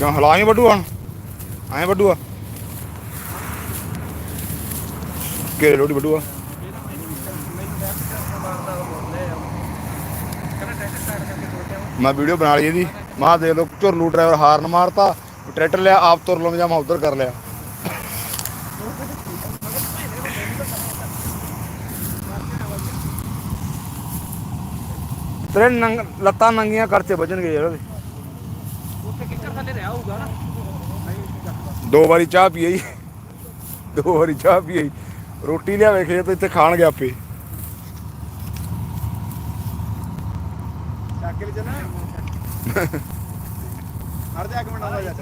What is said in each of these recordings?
ਕਿਉਂ ਹਲਾਈ ਵੱਡੂ ਹੁਣ ਐਂ ਵੱਡੂ ਆ ਕਿਹੜੇ ਲੋੜੀ ਵੱਡੂ ਆ ਮੈਂ ਵੀਡੀਓ ਬਣਾ ਲਈ ਇਹਦੀ ਮਾ ਦੇ ਲੋ ਝੁਰਲੂ ਡਰਾਈਵਰ ਹਾਰਨ ਮਾਰਤਾ ਟਰੈਕਟਰ ਲਿਆ ਆਪ ਤੁਰ ਲੋ ਜਾਂ ਮੈਂ ਉਧਰ ਕਰ ਲਿਆ ਤੇਰੇ ਨੰਗ ਲੱਤਾਂ ਨੰਗੀਆਂ ਕਰਤੇ ਵੱਜਣਗੇ ਯਾਰ ਉਹਦੇ ਉੱਥੇ ਕਿੱਕਰ ਥੱਲੇ ਰਿਹਾ ਹੋਊਗਾ ਨਾ ਦੋ ਵਾਰੀ ਚਾਹ ਪੀਈ ਦੋ ਵਾਰੀ ਚਾਹ ਪੀਈ ਰੋਟੀ ਲਿਆਵੇ ਖੇਤ ਇੱਥੇ ਖਾਣ ਗਿਆ ਆਪੇ। ਹਰ ਜਾ ਕੇ ਜਾ।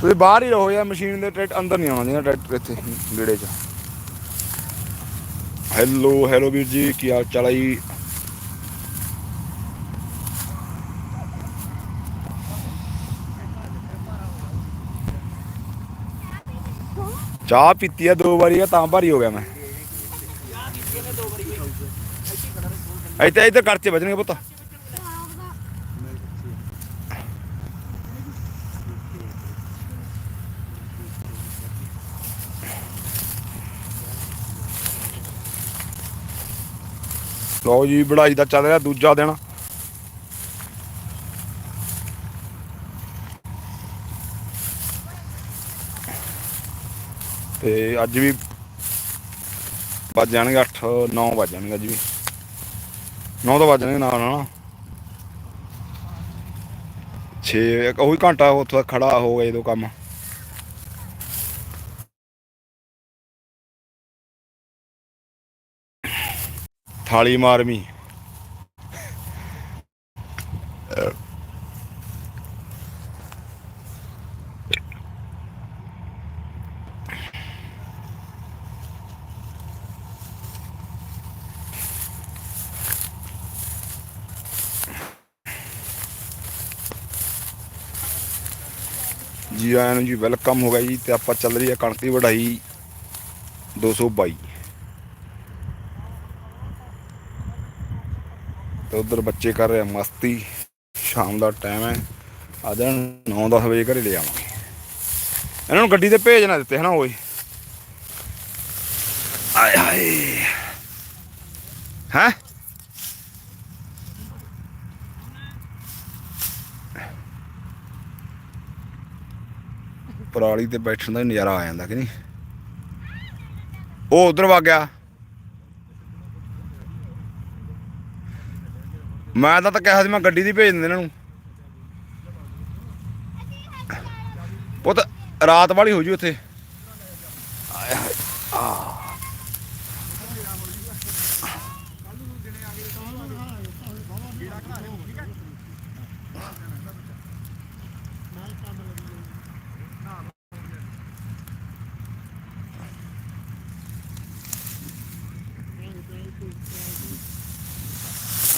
ਤੁਸੀਂ ਬਾਹਰ ਹੀ ਰਹੋ ਯਾਰ ਮਸ਼ੀਨ ਦੇ ਟਰੈਕਟ ਅੰਦਰ ਨਹੀਂ ਆਉਣਾ ਚਾਹੀਦਾ ਟਰੈਕਟਰ ਇੱਥੇ ਗੇੜੇ 'ਚ। ਹੈਲੋ ਹੈਲੋ ਵੀਰ ਜੀ ਕੀ ਹਾਲ ਚਾਲ ਹੈ ਚਾਹ ਪੀਤੀ ਆ ਦੋ ਵਾਰੀ ਆ, ਤਾਂ ਭਾਰੀ ਹੋ ਗਿਆ ਮੈਂ। ਇੱਥੇ ਇੱਥੇ ਕਰਚੇ ਵੱਜਣਗੇ ਪੁੱਤ। ਲਓ ਜੀ, ਬੜਾਈ ਦਾ ਚੱਲ ਰਿਹਾ ਦੂਜਾ ਦਿਨ। ਤੇ ਅੱਜ ਵੀ ਵੱਜ ਜਾਣਗੇ 8 9 ਵੱਜ ਜਾਣਗੇ ਅੱਜ ਵੀ। 9 ਤਾਂ ਵੱਜ ਜਾਣਗੇ ਨਾਲ ਨਾਲ 6 ਉਹੀ ਘੰਟਾ ਉੱਥੇ ਖੜਾ ਹੋ ਗਿਆ ਜਦੋਂ ਕੰਮ। ਥਾਲੀ ਮਾਰਮੀ ਜੀ ਆਇਆਂ ਨੂੰ ਜੀ ਵੈਲਕਮ ਹੋ ਗਿਆ ਜੀ ਤੇ ਆਪਾਂ ਚੱਲ ਰਹੀ ਹੈ ਕਣਕ ਦੀ ਵਢਾਈ 222 ਤੇ ਉਧਰ ਬੱਚੇ ਕਰ ਰਹੇ ਮਸਤੀ, ਸ਼ਾਮ ਦਾ ਟਾਈਮ ਹੈ। ਅੱਜ 9-10 ਵਜੇ ਘਰੇ ਲੈ ਆਵਾਂਗੇ। ਇਹਨਾਂ ਨੂੰ ਗੱਡੀ ਤੇ ਭੇਜ ਨਾ ਦਿੱਤੇ ਹਨਾ ਓਏ। ਆਏ ਹਾਏ। ਹੈ? ਪਰਾਲੀ ਤੇ ਬੈਠਣ ਦਾ ਨਜ਼ਾਰਾ ਆ ਜਾਂਦਾ ਕਿ ਨਹੀਂ? ਉਹ ਉਧਰ ਵਗ ਗਿਆ। ਮੈਂ ਤਾਂ ਤਾਂ ਕਿਹਾ ਸੀ ਮੈਂ ਗੱਡੀ ਦੀ ਭੇਜ ਦਿੰਦੇ ਇਹਨਾਂ ਨੂੰ। ਪੁੱਤ, ਰਾਤ ਵਾਲੀ ਹੋ ਜੂ ਉੱਥੇ ਆਏ ਹਾਏ, ਆਹ।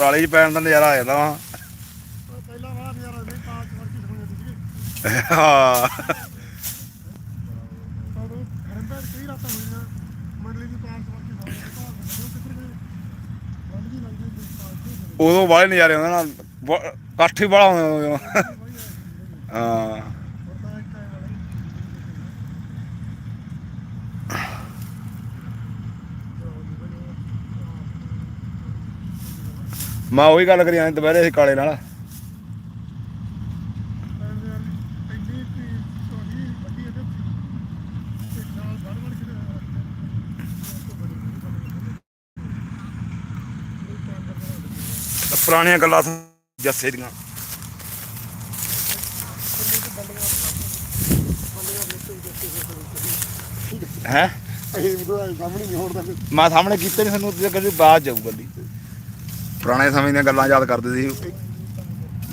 ਪਰਾਲੀ 'ਚ ਪੈਣ ਦਾ ਨਜ਼ਾਰਾ ਆ ਜਾਂਦਾ ਵਾ। ਪਹਿਲਾਂ ਵਾਲਾ ਨਜ਼ਾਰਾ ਨਹੀਂ ਪਾਸ ਵਰਗੀ ਸੁਣੀ ਸੀ ਹਾਂ। ਉਦੋਂ ਕਈ ਰਾਤਾਂ ਹੋਈਆਂ ਮੰਡਲੀ ਦੀ ਪਾਸ ਵਰਗੀ ਸੁਣੀ ਉਦੋਂ ਵਾਲੇ ਨਜ਼ਾਰੇ ਆਉਂਦੇ ਨਾ ਬ- ਇਕੱਠ ਹੀ ਬੜਾ ਹੁੰਦਾ ਹਾਂ ਪਤਾ ਇੱਕ ਟਾਈਮ ਵਾਲਾ ਮੈਂ ਉਹੀ ਗੱਲ ਕਰੀ ਜਾਂਦੇ ਦੁਪਹਿਰੇ ਅਸੀਂ ਕਾਲੇ ਨਾਲ। ਪੁਰਾਣੀਆਂ ਗੱਲਾਂ ਜੱਸੇ ਦੀਆਂ। ਹੈ? ਮੈਂ ਸਾਹਮਣੇ ਕੀਤੇ ਨਹੀਂ ਸਾਨੂੰ ਤੇ ਬਾਅਦ ਜਾਊ ਗੱਡੀ। ਪੁਰਾਣੇ ਸਮੇਂ ਦੀਆਂ ਗੱਲਾਂ ਯਾਦ ਕਰਦੇ ਸੀ।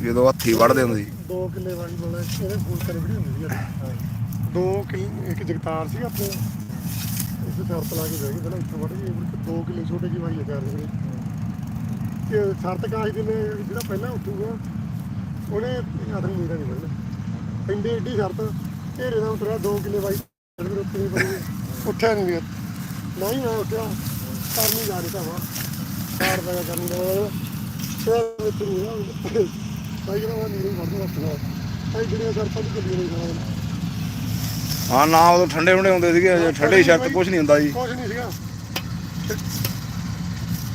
ਜਦੋਂ ਹੱਥੀ ਵੜਦੇ ਹੁੰਦੇ ਸੀ। 2 ਕਿੱਲੇ ਵਾਲੀ ਬੋਲੇ ਇਹਦੇ ਫੋਨ ਕਰੇ ਵੀਡੀਓ ਹੁੰਦੀ ਸੀ ਦੋ ਕਿੱਲੇ ਇੱਕ ਜਗਤਾਰ ਸੀ ਆਪਣੇ। ਇਸ ਸ਼ਰਤ ਲਾ ਕੇ ਬਹਿ ਗਏ, ਪਹਿਲਾਂ ਇੱਥੋਂ ਵੜ ਗਏ ਮੁੜ ਕੇ 2 ਕਿੱਲੇ ਛੋਟੇ ਜਿਹੀ ਵਾਈ ਕਰ ਰਹੇ ਕਿ ਸ਼ਰਤ ਕਾਜ ਦੇ ਨੇ, ਜਿਹੜਾ ਪਹਿਲਾਂ ਉੱਠੂਗਾ ਉਹਨੇ ਆਦਮੀ ਮੇਰਾ ਨਹੀਂ ਬਣਨਾ। ਪੈਂਦੇ ਏਡੀ ਸ਼ਰਤ ਘੇਰੇ ਦਾ ਉਤਰਿਆ, ਦੋ ਕਿੱਲੇ ਵਾਈ ਫਿਰ ਉੱਠਿਆ ਨਹੀਂ ਗਿਆ ਨਹੀਂ ਮੈਂ ਉੱਠਿਆ ਕਰ ਜਾ ਰਿਹਾ ਵਾ ਕਾਰ ਦਾ ਕਰਨੀ ਦਾ ਫਿਰ ਮਿੱਤਰੂ ਬਾਈ ਕਹਿੰਦਾ ਮੈਂ ਨੀਰੇ ਵੜ ਦੂੰ ਹੱਥ ਜਿਹੜੀਆਂ ਸੜਕਾਂ ਦੀ ਗੱਡੀਆਂ ਨਹੀਂ ਖਾਣਾ ਹਾਂ ਨਾ ਉਦੋਂ ਠੰਡੇ ਹੁੰਦੇ ਹੁੰਦੇ ਸੀਗੇ ਅਜੇ ਠੰਡੇ ਸ਼ਰਤ ਕੁਝ ਨਹੀਂ ਹੁੰਦਾ ਜੀ। ਕੁਝ ਨਹੀਂ ਸੀਗਾ।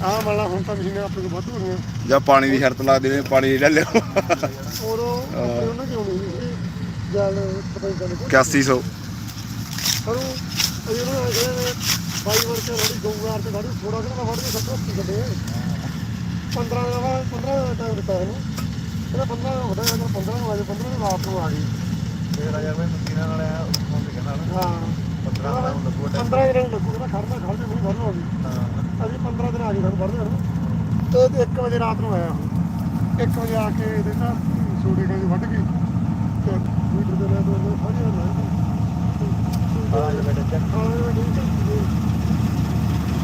ਆਹ ਮੱਲਾ ਹੁਣ ਤਾਂ ਮਸ਼ੀਨਾਂ ਆਪਣੇ ਕੋਲ ਵਾਧੂ ਹੋ ਗਈਆਂ ਜਾਂ ਪਾਣੀ ਦੀ ਸ਼ਰਤ ਲਾ ਦੇਣੀ ਪਾਣੀ ਲੈ ਲਿਓ। ਉਦੋਂ ਆਪਣੇ ਉਹਨਾਂ ਕਿਉਂ ਨਹੀਂ ਸੀ? ਜਲ ਪਤਾ ਨਹੀਂ ਕਦੇ 8100 ਪਰ ਉਹ ਇਹ ਉਹਨਾਂ ਨੇ ਬਾਈ ਵਰ ਰੜੀ ਗਊਵਾਰ ਤੇ ਸਾਡੀ ਥੋੜਾ ਜਿਹਾ ਫੜ ਕੇ ਸੱਤਰ ਅੱਸੀ ਗੱਡੇ 15 ਦਾ 15 ਦਾ ਟਾਈਮ ਦਿੱਤਾ ਇਹਨੂੰ। ਇਹਦਾ 15 ਦਾ ਹੁੰਦਾ ਅਗਰ 15 ਨੂੰ ਆ ਜਾਏ 15 ਨੂੰ ਰਾਤ ਨੂੰ ਆ ਗਈ ਮੇਰਾ ਯਾਰ ਮੈਂ ਮਸ਼ੀਨਾਂ ਨਾਲ ਆਇਆ ਉਹ ਤੇ ਕਹਿੰਦਾ ਨਾ। ਹਾਂ। 15 ਦਾ ਲੱਗੂਗਾ 15 ਦਿਨ ਲੱਗੂਗਾ ਖੜਨਾ ਖੜ ਜੇ ਨਹੀਂ ਭਰਨਾ ਹੋਗੀ ਹਾਂ। ਅਸੀਂ 15 ਦਿਨ ਆ ਗਏ ਸਾਨੂੰ ਭਰਦੇ ਹਨ ਤੇ 1 ਵਜੇ ਰਾਤ ਨੂੰ ਆਇਆ 1 ਵਜੇ ਆ ਕੇ ਇਹਦੇ ਘਰ ਸੂੜੀ ਕਹਿੰਦੀ ਵੱਢ ਗਈ ਤੇ ਮੀਟਰ ਦੇ ਨਾਲ ਤੋਂ ਸਾਰੀ ਰਾਤ ਹਾਂ ਜੇ ਬੇਟਾ ਚੱਕ। ਹਾਂ ਇਹ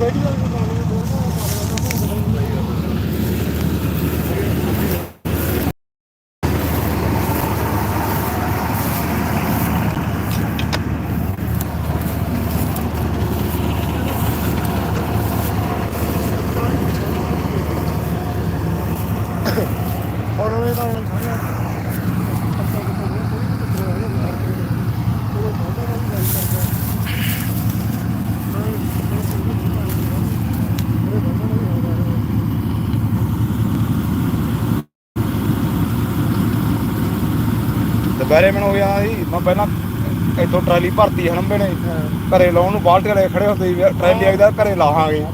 ਠੀਕ ਹੈ ਬੈਠੀ ਵਾਲੀ ਨੂੰ ਪਾਣੀ ਦੇ ਦੋ ਹੁਣ ਉਹ ਤਾਂ ਹੁਣ ਸਾਰਿਆਂ ਦੁਪਹਿਰੇ ਮੈਨੂੰ ਹੋ ਗਿਆ ਸੀ, ਮੈਂ ਪਹਿਲਾਂ ਇੱਥੋਂ ਟਰਾਲੀ ਭਰਤੀ ਹਨੰਬੇ ਨੇ। ਘਰੇ ਲਾਉਣ ਨੂੰ ਬਾਲਟੀਆਂ ਲੈ ਖੜੇ ਹੁੰਦੇ ਸੀ ਟਰਾਲੀ ਆਈਦਾ ਘਰੇ ਲਾਹਾਂਗੇ। ਉਹ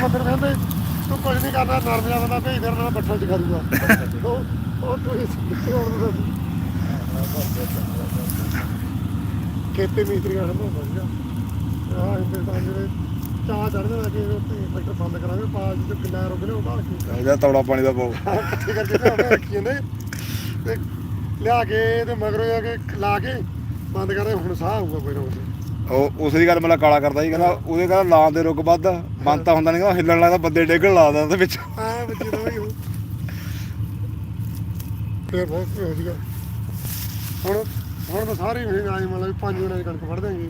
ਮੰਦਰ ਕਹਿੰਦੇ ਤੂੰ ਕੁਝ ਨਹੀਂ ਕਰਨਾ ਨਰਮਿਆ ਬੰਦਾ ਭੇਜ ਦੇ ਨਾਲ ਬੱਠਲ ਚ ਖੜੂਗਾ ਉਹ ਤੂੰ ਇਸ ਖੇਤੇ ਮੀਸਤਰੀਆਂ ਹਮੋ ਵਧੀਆ ਆ ਹਿੰਦੁਸਤਾਨ ਜਿਹੜੇ ਚਾਹ ਉੱਤੇ ਬੰਦ ਕਰਾਂਗੇ ਜੋ ਕਿੰਨਾ ਰੁਕ ਨੇ ਇਹਦਾ ਤੌੜਾ ਪਾਣੀ ਦਾ ਇਕੱਠੇ ਕਰਕੇ ਰੱਖੀ ਤੇ ਲਿਆ ਕੇ ਤੇ ਮਗਰੋਂ ਆ ਕੇ ਲਾ ਕੇ ਬੰਦ ਕਰਦੇ ਹੁਣ ਸਾਹ ਆਊਗਾ ਕੋਈ ਨਾ ਕੋਈ। ਉਹ ਉਸ ਦੀ ਗੱਲ ਮਤਲਬ ਕਾਲਾ ਕਰਦਾ ਸੀ ਕਹਿੰਦਾ ਉਹਦੇ ਕਹਿੰਦਾ ਲਾਂ ਦੇ ਰੁਕ ਵੱਧ ਬੰਦ ਤਾਂ ਹੁੰਦਾ ਨਹੀਂ ਕਹਿੰਦਾ ਹਿੱਲਣ ਲੱਗਦਾ ਬੰਦੇ ਡੇਗਣ ਲਾਦਾ ਉਹਦੇ ਵਿੱਚ। ਆ ਬੱਚੇ ਦਾ ਵੀ ਉਹ। ਫੇਰ ਬਹੁਤ ਹੋ ਜੀਗਾ ਹੁਣ ਹੁਣ ਤਾਂ ਸਾਰੇ ਮਹੀਨੇ ਆਏ ਮਤਲਬ ਪੰਜ ਮਹੀਨੇ ਦੀ ਕਣਕ ਵੜ ਦੇਂਗੇ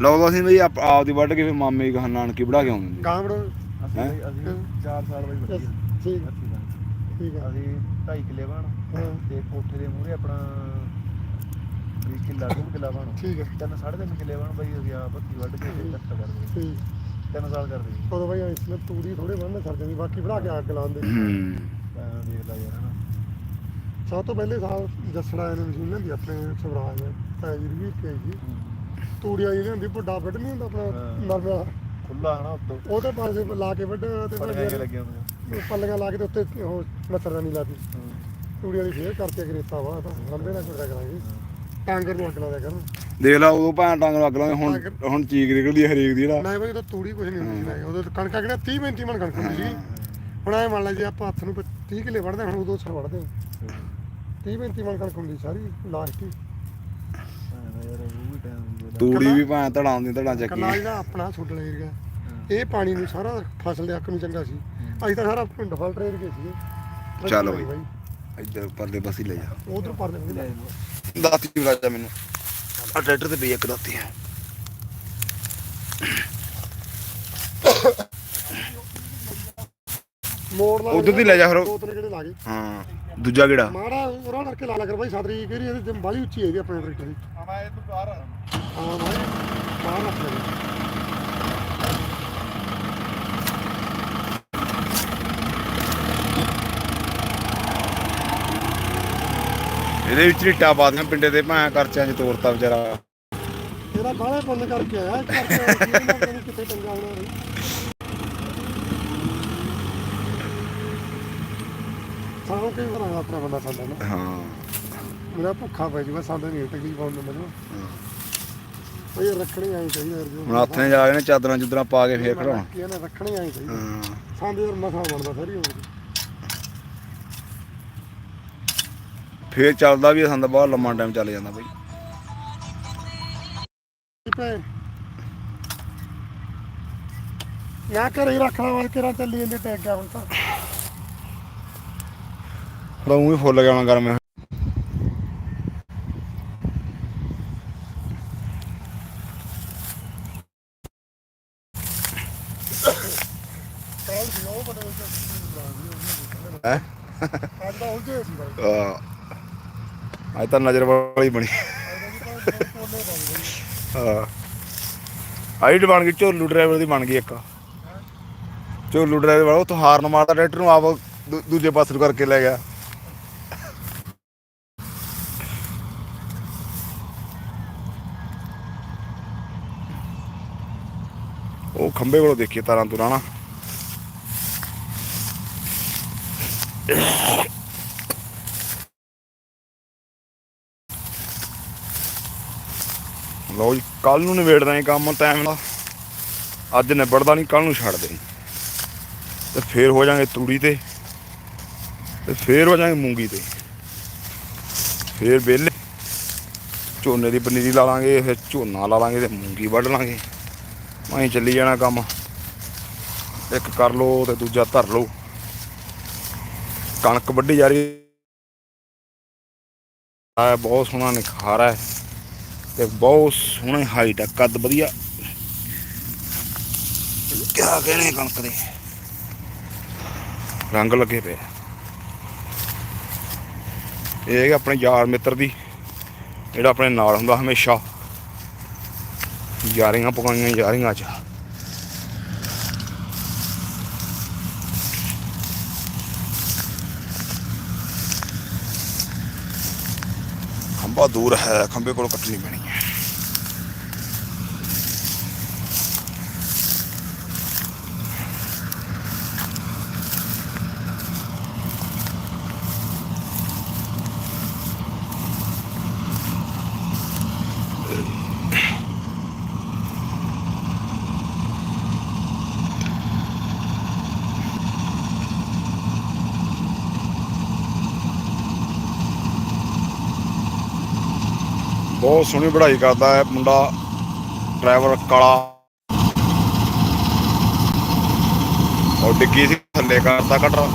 ਲਾਉਂਦਾ ਸੀ ਬਈ ਆਪ ਆਪ ਦੀ ਵੱਢ ਕੇ ਫਿਰ ਮਾਮੇ ਦੀ ਨਾਨਕੀ ਬੜਾ ਕੇ ਆਉਂਦੇ ਗਾਂ ਵੜੋ। ਅਸੀਂ ਅਸੀਂ 4 ਸਾਲ ਬਾਈ ਵਧੀਆ ਠੀਕ। ਠੀਕ ਆ। ਅਸੀਂ 2.5 ਕਿੱਲੇ ਬਣ ਹਾਂ। ਤੇ ਕੋਠੇ ਦੇ ਮੂਹਰੇ ਆਪਣਾ ਵੀ ਕਿੱਲਾ ਦੋ ਕਿੱਲਾ ਬਣ ਠੀਕ ਆ। ਤਿੰਨ ਸਾਢੇ ਤਿੰਨ ਕਿੱਲੇ ਬਣ ਬਾਈ ਅਸੀਂ ਆ ਬੱਤੀ ਵੱਢ ਕੇ ਤੇ ਕੱਟ ਕਰਦੇ ਠੀਕ। ਤਿੰਨ ਸਾਲ ਕਰਦੇ ਸੀ। ਉਦੋਂ ਬਾਈ ਇਸ ਲਈ ਤੂੜੀ ਥੋੜੇ ਬੰਨ ਸਰ ਜਾਂਦੀ ਬਾਕੀ ਬਣਾ ਕੇ ਅੱਗ ਲਾਉਂਦੇ ਹੂੰ। ਤਾਂ ਦੇਖ ਲੈ ਯਾਰ ਹਨਾ। ਸਭ ਤੋਂ ਪਹਿਲੇ ਸਾਲ ਜੱਸੜਾ ਇਹਨੇ ਮਸ਼ੀਨ ਲੈਂਦੀ ਆਪਣੇ ਸਵਰਾਜ ਪੈ ਜੀ ਵੀ ਕੇ ਜੀ ਤੂੜੀਆਂ ਜਿਹੜੀ ਹੁੰਦੀ ਵੱਡਾ ਵੱਢ ਨਹੀਂ ਹੁੰਦਾ ਆਪਣਾ ਹਾਂ। ਨਰਮਾ ਖੁੱਲਾ ਹਨਾ ਉੱਤੋਂ। ਉਹ ਤੇ ਪਾਸੇ ਲਾ ਕੇ ਵੱਢ ਤੇ ਪੜਨੇ ਫਿਰ ਲੱਗੇ ਹੁੰਦੇ ਪੱਲੀਆਂ ਲਾ ਕੇ ਤੇ ਉੱਤੇ ਉਹ ਮੱਛਰਦਾਨੀ ਲਾਤੀ। ਹਾਂ। ਤੂੜੀ ਵਾਲੀ ਫੇਰ ਕਰਕੇ ਗਰੇਤਾ ਵਾ ਤਾਂ ਲੰਬੇ ਨਾਲ ਕੁੜਦਾ ਕਰਾਂਗੇ। ਟਾਂਗਰ ਨੂੰ ਅੱਗ ਲਾ ਦਿਆ ਕਰਨ। ਦੇਖ ਲਾ ਉਦੋਂ ਭਾਂ ਟਾਂਗ ਨੂੰ ਅੱਗ ਲਾਉਂਦੇ ਹੁਣ ਹੁਣ ਚੀਕ ਨਿਕਲਦੀ ਹੈ ਹਰੇਕ ਦੀ ਜਿਹੜਾ। ਨਾ ਬਈ ਤਾਂ ਤੂੜੀ ਕੁਝ ਨਹੀਂ ਹੁੰਦੀ ਸੀ ਨਾ ਉਦੋਂ ਤਾਂ ਕਣਕਾਂ ਕਿਹੜਾ 30 35 ਮਣ ਕਣਕ ਹੁੰਦੀ ਸੀ। ਹੁਣ ਐ ਮੰਨ ਲਾ ਜੇ ਆਪਾਂ ਹੱਥ ਨੂੰ 30 ਕਿੱਲੇ ਵੜਦੇ ਹੁਣ ਉਦੋਂ ਸਰ ਵੜਦੇ 30 35 ਮਣ ਕਣਕ ਹੁੰਦੀ ਸਾਰੀ ਲਾਸਟ ਹੀ। ਹਾਂ ਯਾਰ ਤੂੜੀ ਵੀ ਭਾਂ ਧੜਾਂ ਦੀ ਧੜਾਂ ਚੱਕੀ ਕੱਲਾ ਜਿਹੜਾ ਆਪਣਾ ਛੁੱਟਲਾ ਏਰੀਆ ਇਹ ਪਾਣੀ ਨੂੰ ਸਾਰਾ ਫਸਲ ਦੇ ਹੱਕ ਨੂੰ ਚੰਗਾ ਸੀ। ਅਸੀਂ ਤਾਂ ਸਾਰਾ ਪਿੰਡ ਫਲਟਰ ਏਰੀਆ ਸੀ ਚੱਲ ਬਈ। ਇੱਧਰ ਪਰਲੇ ਪਾਸੇ ਲੈ ਜਾ। ਉਧਰ ਪਰ ਦੇ ਦਾਤੀ ਬੁਲਾ ਜਾ ਮੈਨੂੰ। ਆ ਟਰੈਕਟਰ ਤੇ ਪਈ ਇੱਕ ਦਾਤੀ ਮੋੜ ਲਾ ਉੱਧਰ ਦੀ ਲੈ ਜਾ ਫਿਰ ਉਹ। ਦੋ ਤਿੰਨ ਕਿਹੜੇ ਲਾ ਗਏ। ਹਾਂ। ਦੂਜਾ ਕਿਹੜਾ? ਮਾੜਾ ਉਹਨਾਂ ਕਰਕੇ ਲਾ ਕਰ ਬਾਈ ਸਾਦਰੀ ਕਿਹੜੀ ਇਹਦੀ ਜਿਮ ਬਾਲੀ ਉੱਚੀ ਹੈ ਇਹਦੀ ਆਪਣੇ ਟਰੈਕਟਰ ਦੀ। ਆਵਾ ਇਹ ਤੋਂ ਬਾਹਰ ਆ। ਹਾਂ ਬਾਈ ਬਾਹਰ ਰੱਖ ਲੈ। ਇਹਦੇ ਵਿੱਚ ਰੀਟਾ ਪਾ ਦੀਆਂ ਪਿੰਡੇ ਦੇ ਭਾਂ ਕਰਚਿਆਂ 'ਚ ਤੋਰਤਾ ਵਿਚਾਰਾ। ਇਹਦਾ ਬਾਹਲੇ ਪੁੰਨ ਕਰਕੇ ਆਇਆ ਕਰਕੇ ਕਿੱਥੇ ਟੰਗਾ ਹੋਣਾ ਸਾਨੂੰ ਕਈ ਵਾਰ ਆਪਣਾ ਬੰਦਾ ਸਾਡਾ ਨਾ। ਹਾਂ। ਮੇਰਾ ਭੁੱਖਾ ਪੈ ਜੂਗਾ ਸਾਡਾ ਨਹੀਂ ਤਕਲੀਫ ਆਉਂਦਾ ਮੈਨੂੰ। ਉਹ ਇਹ ਰੱਖਣੀ ਆਈ ਚਾਹੀਦੀ ਯਾਰ ਜੋ। ਹੁਣ ਹੱਥ ਜਾ ਕੇ ਨਾ ਚਾਦਰਾਂ ਚੁਦਰਾਂ ਪਾ ਕੇ ਫੇਰ ਖੜਾਉਣਾ। ਕੀ ਨਾ ਰੱਖਣੀ ਆਈ ਚਾਹੀਦੀ ਹਾਂ। ਸਾਂਦੇ ਯਾਰ ਮਸਾ ਬਣਦਾ ਸਾਰੀ ਹੋ ਫੇਰ ਚੱਲਦਾ ਵੀ ਸੰਦ ਬਹੁਤ ਲੰਮਾ ਟਾਈਮ ਚੱਲ ਜਾਂਦਾ ਬਈ। ਪਏ ਨਾ ਘਰੇ ਹੀ ਰੱਖਣਾ ਵਾਲ ਕੇ ਰਾਂ ਚੱਲੀ ਜਾਂਦੇ ਟੈਗ ਹੁਣ ਤਾਂ। ਥੋੜਾ ਉਹ ਵੀ ਫੁੱਲ ਗਿਆ ਹੋਣਾ ਗਰਮੇ ਹੈ? ਅੱਜ ਤਾਂ ਨਜ਼ਰ ਵਾਲੀ ਬਣੀ। ਬਣ ਗਈ ਹਾਂ। ਆਈਡ ਬਣ ਗਈ, ਝੋਲੂ ਡਰਾਈਵਰ ਦੀ ਬਣ ਗਈ ਇੱਕ। ਝੋਲੂ ਡਰਾਈਵਰ ਵਾਲਾ, ਉਹ ਤੋਂ ਹਾਰਨ ਮਾਰਦਾ, ਟਰੈਕਟਰ ਨੂੰ ਆਪ ਦੂ- ਦੂਜੇ ਪਾਸੇ ਨੂੰ ਕਰਕੇ ਲੈ ਗਿਆ। ਖੰਬੇ ਕੋਲੋਂ ਦੇਖੀਏ ਤਾਰਾਂ ਤੁਰਾਂ ਲਓ ਜੀ ਕੱਲ ਨੂੰ ਨਿਬੇੜਦਾ ਇਹ ਕੰਮ ਟਾਈਮ ਦਾ। ਅੱਜ ਨਿਬੜਦਾ ਨਹੀਂ ਕੱਲ ਨੂੰ ਛੱਡ ਦੇ। ਤੇ ਫੇਰ ਹੋ ਜਾਾਂਗੇ ਤੂੜੀ ਤੇ ਤੇ ਫੇਰ ਹੋ ਜਾਾਂਗੇ ਮੂੰਗੀ ਤੇ। ਫੇਰ ਵਿਹਲੇ। ਝੋਨੇ ਦੀ ਪਨੀਰੀ ਲਾ ਲਾਂਗੇ, ਫਿਰ ਝੋਨਾ ਲਾ ਲਾਂਗੇ ਤੇ ਮੂੰਗੀ ਵੱਢ ਲਾਂਗੇ। ਮੈਂ ਚੱਲੀ ਜਾਣਾ ਕੰਮ। ਇੱਕ ਕਰ ਲੋ ਤੇ ਦੂਜਾ ਧਰ ਲਓ। ਕਣਕ ਵੱਢੀ ਜਾ ਰਹੀ ਹੈ। ਬਹੁਤ ਸੋਹਣਾ ਨਿਖਾਰਾ ਹੈ ਤੇ ਬਹੁਤ ਸੋਹਣੇ ਹਾਈਟ ਆ ਕੱਦ ਵਧੀਆ। ਕਿਆ ਕਹਿਣੇ ਕਣਕ ਦੇ। ਰੰਗ ਲੱਗੇ ਪਏ ਇਹ ਹੈਗਾ ਆਪਣੇ ਯਾਰ ਮਿੱਤਰ ਦੀ, ਜਿਹੜਾ ਆਪਣੇ ਨਾਲ ਹੁੰਦਾ ਹਮੇਸ਼ਾ। ਯਾਰੀਆਂ ਪਕਾਈਆਂ ਯਾਰੀਆਂ ਚ ਖੰਭਾ ਦੂਰ ਹੈ ਖੰਭੇ ਕੋਲ ਕੱਟਣੀ ਪੈਣੀ ਹੈ ਬਹੁਤ ਸੋਹਣੀ ਪੜ੍ਹਾਈ ਕਰਦਾ ਹੈ ਮੁੰਡਾ ਡਰਾਈਵਰ ਕਾਲਾ। ਔਰ ਡਿੱਗੀ ਸੀ ਥੱਲੇ ਕਰਤਾ ਕਟਰ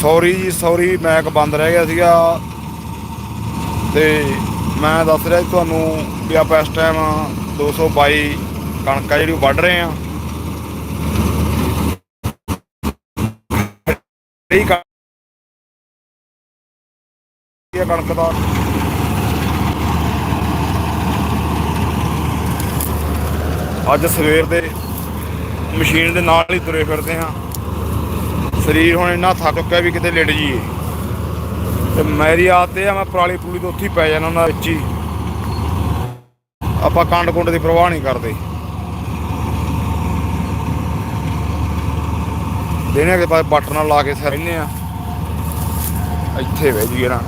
ਸੌਰੀ ਜੀ, ਸੌਰੀ ਮੈਕ ਬੰਦ ਰਹਿ ਗਿਆ ਸੀਗਾ। ਤੇ ਮੈਂ ਦੱਸ ਰਿਹਾ ਸੀ ਤੁਹਾਨੂੰ ਵੀ ਆਪਾਂ ਇਸ ਟਾਈਮ 222 ਕਣਕ ਆ ਜਿਹੜੀ ਉਹ ਵੱਢ ਰਹੇ ਆ ਇਹ ਕਣਕ ਕਣਕ ਦਾ। ਅੱਜ ਸਵੇਰ ਦੇ ਮਸ਼ੀਨ ਦੇ ਨਾਲ ਹੀ ਤੁਰੇ ਫਿਰਦੇ ਹਾਂ। ਸਰੀਰ ਹੁਣ ਇੰਨਾ ਥੱਕ ਚੁੱਕਿਆ ਵੀ ਕਿਤੇ ਲੇਟ ਜੀਏ ਤੇ ਮੇਰੀ ਆਦਤ ਇਹ ਮੈਂ ਪਰਾਲੀ ਪੂਲੀ ਤੋਂ ਉੱਥੇ ਪੈ ਜਾਣਾ ਉਹਨਾਂ ਵਿੱਚ ਹੀ। ਆਪਾਂ ਕੰਡ ਕੁੰਡ ਦੀ ਪਰਵਾਹ ਨਹੀਂ ਕਰਦੇ। ਦੇਣੇ ਕੇ ਬਾਅਦ ਬੱਟ ਨਾਲ ਲਾ ਕੇ ਸਿਰ ਰਹਿੰਦੇ ਆ। ਇੱਥੇ ਬਹਿ ਜੀ ਨਾ।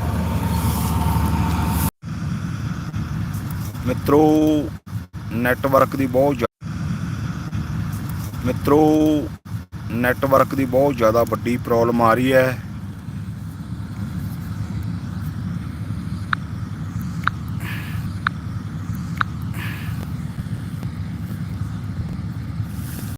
ਮਿੱਤਰੋ, ਨੈਟਵਰਕ ਦੀ ਬਹੁਤ ਜ਼ਿਆ- ਮਿੱਤਰੋ ਨੈਟਵਰਕ ਦੀ ਬਹੁਤ ਜ਼ਿਆਦਾ ਵੱਡੀ ਪ੍ਰੋਬਲਮ ਆ ਰਹੀ ਹੈ।